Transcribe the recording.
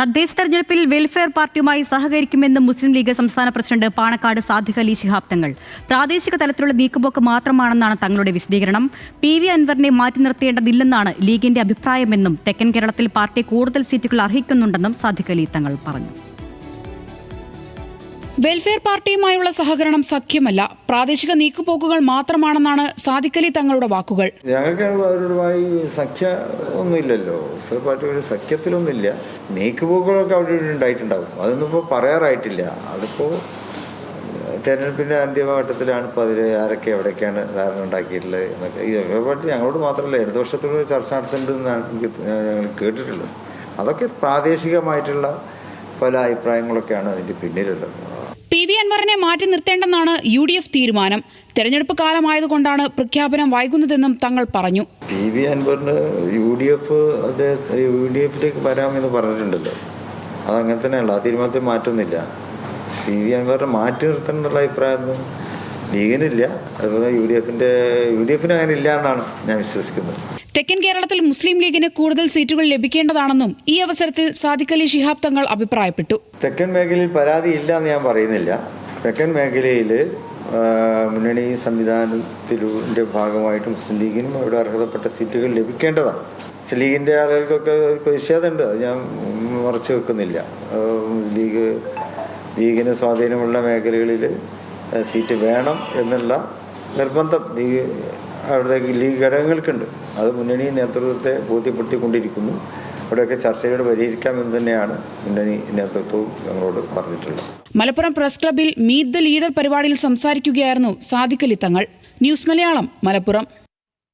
തദ്ദേശ തെരഞ്ഞെടുപ്പിൽ വെൽഫെയർ പാർട്ടിയുമായി സഹകരിക്കുമെന്ന് മുസ്ലിം ലീഗ് സംസ്ഥാന പ്രസിഡന്റ് പാണക്കാട് സാദിഖ് അലി ശിഹാബ് തങ്ങൾ. പ്രാദേശിക തലത്തിലുള്ള നീക്കുപോക്ക് മാത്രമാണെന്നാണ് തങ്ങളുടെ വിശദീകരണം. പി വി അൻവറിനെ മാറ്റി നിർത്തേണ്ടതില്ലെന്നാണ് ലീഗിന്റെ അഭിപ്രായമെന്നും തെക്കൻ കേരളത്തിൽ പാർട്ടി കൂടുതൽ സീറ്റുകൾ അർഹിക്കുന്നുണ്ടെന്നും സാദിഖ് അലി തങ്ങൾ പറഞ്ഞു. വെൽഫെയർ പാർട്ടിയുമായുള്ള സഹകരണം സഖ്യമല്ല. പ്രാദേശിക നീക്കുപോക്കുകൾ മാത്രമാണെന്നാണ് സാദിഖലി തങ്ങളുടെ വാക്കുകൾ. ഞങ്ങൾക്ക് അവരുമായി സഖ്യ ഒന്നുമില്ലല്ലോ. വെൽഫെയർ പാർട്ടി ഒരു സഖ്യത്തിലൊന്നുമില്ല. നീക്കുപോക്കുകളൊക്കെ അവിടെ ഉണ്ടായിട്ടുണ്ടാകും അതൊന്നും ഇപ്പോൾ പറയാറായിട്ടില്ല. അതിപ്പോൾ തെരഞ്ഞെടുപ്പിന്റെ അന്തിമഘട്ടത്തിലാണ് ഇപ്പോൾ അതിൽ ആരൊക്കെ എവിടെയൊക്കെയാണ് ധാരണ ഉണ്ടാക്കിയിട്ടുള്ളത് എന്നൊക്കെ. ഈ വെൽഫെയർ പാർട്ടി ഞങ്ങളോട് മാത്രമല്ല ഇടതുപക്ഷത്തോട് ചർച്ച നടത്തേണ്ടതെന്നാണ് എനിക്ക് ഞങ്ങൾ കേട്ടിട്ടുള്ളത്. അതൊക്കെ പ്രാദേശികമായിട്ടുള്ള പല അഭിപ്രായങ്ങളൊക്കെയാണ് അതിന്റെ പിന്നിലുള്ളത്. പി വി അൻവറിനെ മാറ്റി നിർത്തേണ്ടെന്നാണ് യു ഡി എഫ് തീരുമാനം. തെരഞ്ഞെടുപ്പ് കാലമായതുകൊണ്ടാണ് പ്രഖ്യാപനം വൈകുന്നതെന്നും തങ്ങൾ പറഞ്ഞു. പി വി അൻവറിന് U D F U D എഫിലേക്ക് വരാമെന്ന് പറഞ്ഞിട്ടുണ്ടല്ലോ. അതങ്ങനെ തന്നെയുള്ള ആ തീരുമാനത്തിൽ മാറ്റൊന്നുമില്ല പി വി അൻവറിനെ മാറ്റി നിർത്തണമെന്നുള്ള അഭിപ്രായം ലീഗിനില്ല. അതുപോലെ യു ഡി എഫിന്റെ യു ഡി എഫിന് അങ്ങനെ ഇല്ല എന്നാണ് ഞാൻ വിശ്വസിക്കുന്നത്. തെക്കൻ കേരളത്തിൽ മുസ്ലിം ലീഗിന് കൂടുതൽ സീറ്റുകൾ ലഭിക്കേണ്ടതാണെന്നും ഈ അവസരത്തിൽ സാദിഖ് അലി ശിഹാബ് തങ്ങൾ അഭിപ്രായപ്പെട്ടു. തെക്കൻ മേഖലയിൽ പരാതി ഇല്ല എന്ന് ഞാൻ പറയുന്നില്ല. തെക്കൻ മേഖലയിൽ മുന്നണി സംവിധാനത്തിലൂടെ ഭാഗമായിട്ട് മുസ്ലിം ലീഗിനും അവിടെ അർഹതപ്പെട്ട സീറ്റുകൾ ലഭിക്കേണ്ടതാണ്. മുസ്ലിം ലീഗിന്റെ ആളുകൾക്കൊക്കെ പ്രതിഷേധമുണ്ട് അത് ഞാൻ മറച്ചു വെക്കുന്നില്ല. ലീഗ് ലീഗിന് സ്വാധീനമുള്ള മേഖലകളിൽ സീറ്റ് വേണം എന്നുള്ള നിർബന്ധം ലീഗ് അവിടെ ലീഗ് ഘടകങ്ങൾക്കുണ്ട്. അത് മുന്നണി നേതൃത്വത്തെ ബോധ്യപ്പെടുത്തിക്കൊണ്ടിരിക്കുന്നു. അവിടെയൊക്കെ ചർച്ചയോടെ പരിഹരിക്കാമെന്ന് തന്നെയാണ് മുന്നണി നേതൃത്വവും ഞങ്ങളോട് പറഞ്ഞിട്ടുള്ളത്. മലപ്പുറം പ്രസ് ക്ലബിൽ മീറ്റ് ദ ലീഡർ പരിപാടിയിൽ സംസാരിക്കുകയായിരുന്നു സാദിഖലി തങ്ങൾ. ന്യൂസ് മലയാളം മലപ്പുറം.